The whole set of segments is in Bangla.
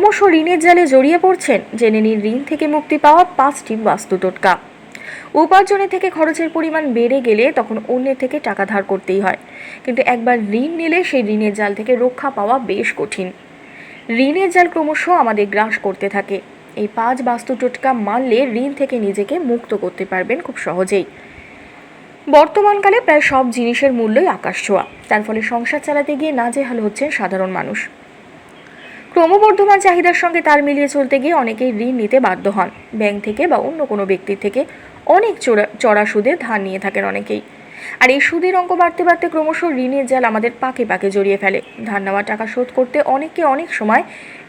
ক্রমশ ঋণের জালে জড়িয়ে পড়ছেন। জেনে নিন, ঋণ থেকে মুক্তি পাওয়া পাঁচটি বাস্তু টোটকা। উপার্জনের থেকে খরচের পরিমাণ বেড়ে গেলে তখন অন্যের থেকে টাকা ধার করতেই হয়। কিন্তু একবার ঋণ নিলে সেই ঋণের জাল থেকে রক্ষা পাওয়া বেশ কঠিন। ঋণের জাল ক্রমশ আমাদের গ্রাস করতে থাকে। এই পাঁচ বাস্তু টোটকা মানলে ঋণ থেকে নিজেকে মুক্ত করতে পারবেন খুব সহজেই। বর্তমানকালে প্রায় সব জিনিসের মূল্যই আকাশ ছোঁয়া। তার ফলে সংসার চালাতে গিয়ে নাজেহাল হচ্ছেন সাধারণ মানুষ। ক্রমবর্ধমান চাহিদার সঙ্গে তাল মিলিয়ে চলতে গিয়ে অনেকেই ঋণ নিতে বাধ্য হন। ব্যাংক থেকে বা অন্য কোনো ব্যক্তির থেকে অনেক চোরা, চড়া সুদে ধার নিয়ে থাকেন অনেকেই। আর এই সুদের অঙ্ক বাড়তে বাড়তে ক্রমশ ঋণের জাল আমাদের পাকে পাকে জড়িয়ে ফেলে। ধার নেওয়া টাকা শোধ করতে অনেককে অনেক সময়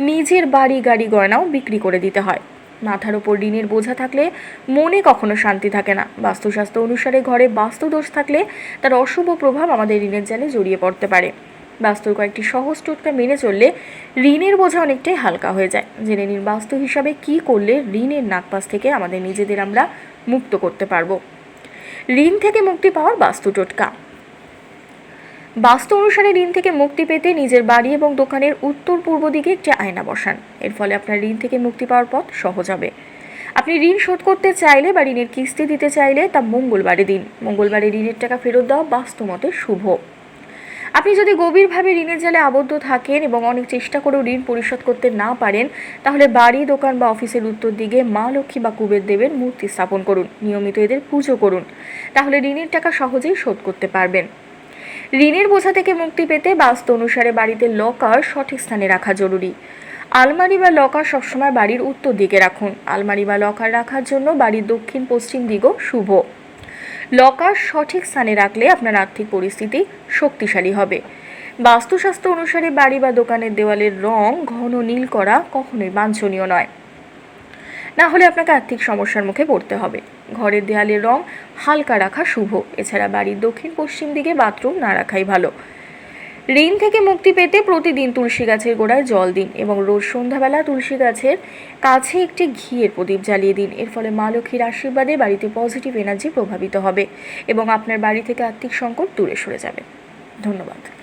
নিজের বাড়ি গাড়ি গয়নাও বিক্রি করে দিতে হয়। মাথার ওপর ঋণের বোঝা থাকলে মনে কখনো শান্তি থাকে না। বাস্তুশাস্ত্র অনুসারে ঘরে বাস্তু দোষ থাকলে তার অশুভ প্রভাব আমাদের ঋণের জালে জড়িয়ে পড়তে পারে। বাস্তুর কয়েকটি সহজ টোটকা মেনে চললে ঋণের বোঝা অনেকটাই হালকা হয়ে যায়। জেনে নিন বাস্তু হিসাবে কি করলে ঋণের নাকপাস থেকে আমাদের নিজেদের আমরা মুক্ত করতে পারব। ঋণ থেকে মুক্তি পাওয়ার বাস্তু টোটকা। বাস্তু অনুসারে ঋণ থেকে মুক্তি পেতে নিজের বাড়ি এবং দোকানের উত্তর পূর্ব দিকে একটি আয়না বসান। এর ফলে আপনার ঋণ থেকে মুক্তি পাওয়ার পথ সহজ হবে। আপনি ঋণ শোধ করতে চাইলে বা ঋণের কিস্তি দিতে চাইলে তা মঙ্গলবারে দিন। মঙ্গলবারে ঋণের টাকা ফেরত দেওয়া বাস্তু মতে শুভ। আপনি যদি গভীরভাবে ঋণের জালে আবদ্ধ থাকেন এবং অনেক চেষ্টা করেও ঋণ পরিশোধ করতে না পারেন, তাহলে বাড়ি, দোকান বা অফিসের উত্তর দিকে মা লক্ষ্মী বা কুবের দেবের মূর্তি স্থাপন করুন। নিয়মিত এদের পুজো করুন। তাহলে ঋণের টাকা সহজেই শোধ করতে পারবেন। ঋণের বোঝা থেকে মুক্তি পেতে বাস্তু অনুসারে বাড়িতে লকার সঠিক স্থানে রাখা জরুরি। আলমারি বা লকার সবসময় বাড়ির উত্তর দিকে রাখুন। আলমারি বা লকার রাখার জন্য বাড়ির দক্ষিণ পশ্চিম দিকও শুভ। লকার সঠিক স্থানে রাখলে আপনার আর্থিক পরিস্থিতি শক্তিশালী হবে। বাস্তুশাস্ত্র অনুসারে বাড়ি বা দোকানের দেওয়ালের রং ঘন নীল করা কখনোই বাঞ্ছনীয় নয়। না হলে আপনাকে আর্থিক সমস্যার মুখে পড়তে হবে। ঘরের দেয়ালের রং হালকা রাখা শুভ। এছাড়া বাড়ির দক্ষিণ পশ্চিম দিকে বাথরুম না রাখাই ভালো। ঋণ থেকে মুক্তি পেতে প্রতিদিন তুলসী গাছের গোড়ায় জল দিন এবং রোজ সন্ধ্যাবেলা তুলসী গাছের কাছে একটি ঘিয়ের প্রদীপ জ্বালিয়ে দিন। এর ফলে মা লক্ষ্মীর আশীর্বাদে বাড়িতে পজিটিভ এনার্জি প্রভাবিত হবে এবং আপনার বাড়ি থেকে আর্থিক সংকট দূরে সরে যাবে। ধন্যবাদ।